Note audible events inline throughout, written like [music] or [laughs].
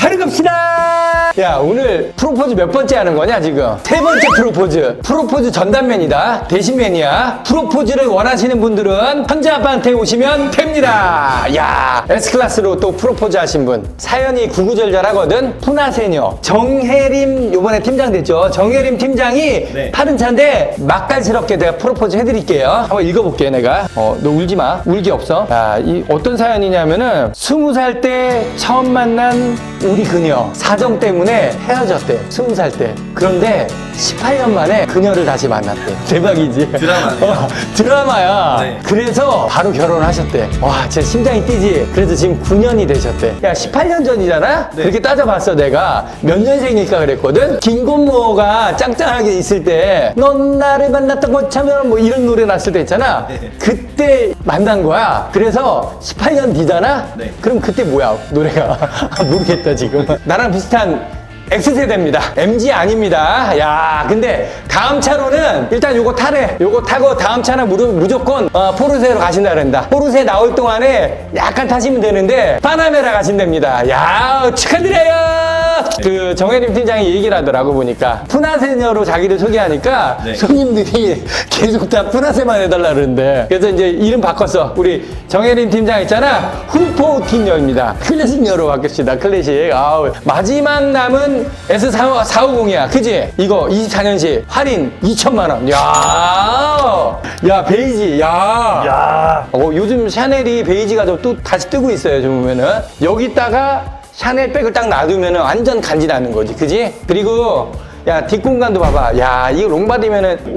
바로 갑시다. 야 오늘 프로포즈 몇 번째 하는 거냐 지금? 세 번째 프로포즈. 프로포즈 전담맨이다. 대신맨이야. 프로포즈를 원하시는 분들은 현자 아빠한테 오시면 됩니다. 야 S 클래스로 또 프로포즈 하신 분 사연이 구구절절하거든. 푸나세녀 정혜림 요번에 팀장 됐죠. 정혜림 팀장이 네. 파는 차인데 맛깔스럽게 내가 프로포즈 해드릴게요. 한번 읽어볼게 내가. 어, 너 울지 마. 울기 없어. 야, 이 어떤 사연이냐면은 스무 살 때 처음 만난 우리 그녀 사정 때문에 헤어졌대. 스무 살 때. 그런데 18년 만에 그녀를 다시 만났대. [laughs] 대박이지. 드라마네요. 어, 드라마야. 네. 그래서 바로 결혼하셨대. 와, 제 심장이 뛰지. 그래서 지금 9년이 되셨대. 야, 18년 전이잖아? 네. 그렇게 따져봤어, 내가. 몇 년생일까 그랬거든? 김건모가 짱짱하게 있을 때, 넌 나를 만났던 것처럼 뭐 이런 노래 났을 때 있잖아? 네. 그때 만난 거야. 그래서 18년 뒤잖아? 네. 그럼 그때 뭐야, 노래가? [laughs] 모르겠다, 지금. 나랑 비슷한 X세대입니다. MG 아닙니다. 야, 근데 다음 차로는 일단 요거 타래. 요거 타고 다음 차는 무조, 무조건 어, 포르쉐로 가신다 그런다. 포르쉐 나올 동안에 약간 타시면 되는데 파나메라 가신답니다. 야, 축하드려요. [laughs] 그 정혜림 팀장이 얘기를 하더라고 보니까 푸나세녀로 자기를 소개하니까 네. 손님들이 계속 다 푸나세만 해달라 그러는데 그래서 이제 이름 바꿨어. 우리 정혜림 팀장 있잖아. 훌포티녀입니다. 클래식녀로 바뀌었습니다. 클래식. 아우, 마지막 남은 S450이야. 그지? 이거 24년식 할인 2천만 원. 야, 야 베이지. 야. 야. 어, 요즘 샤넬이 베이지가 좀또 다시 뜨고 있어요. 좀 보면은 여기다가 샤넬 백을 딱 놔두면은 완전 간지 나는 거지, 그지? 그리고 야 뒷공간도 봐봐. 야 이거 롱바디면은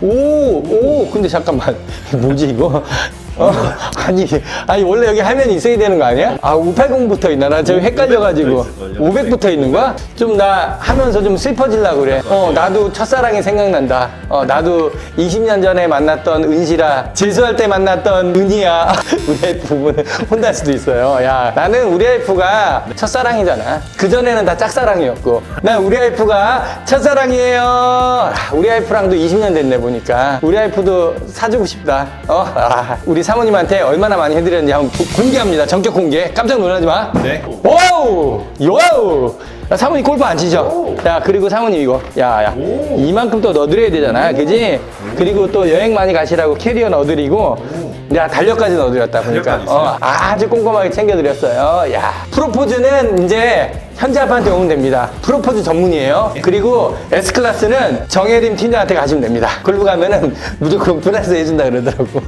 오오오오오오 근데 잠깐만 [laughs] 뭐지 이거? 어, [laughs] 아니, 아니, 원래 여기 화면이 있어야 되는 거 아니야? 아, 580부터 있나? 나 지금 헷갈려가지고. 500 500부터 있는 거야? 좀 나 하면서 좀 슬퍼질라 그래. 어, 나도 첫사랑이 생각난다. 어, 나도 20년 전에 만났던 은시라, 재수할 때 만났던 은희야. [laughs] 우리 와이프는 혼날 수도 있어요. 야, 나는 우리 와이프가 첫사랑이잖아. 그 전에는 다 짝사랑이었고. 난 우리 와이프가 첫사랑이에요. 아, 우리 와이프랑도 20년 됐네, 보니까. 우리 와이프도 사주고 싶다. 어, 아, 우리 사모님한테 얼마나 많이 해드렸는지 한번 고- 공개합니다. 전격 공개. 깜짝 놀라지 마. 네. 와우! 와우! 야, 사모님 골프 안 치죠? 야, 그리고 사모님 이거. 야, 야. 이만큼 또 넣어드려야 되잖아. 그지? 그리고 또 여행 많이 가시라고 캐리어 넣어드리고, 야, 달력까지 넣어드렸다. 보니까. 달력까지 있어요? 어, 아주 꼼꼼하게 챙겨드렸어요. 야. 프로포즈는 이제 현재 아빠한테 오면 됩니다. 프로포즈 전문이에요. 그리고 S클래스는 정혜림 팀장한테 가시면 됩니다. 걸로 가면은 무조건 [laughs] 플러스 해준다 그러더라고.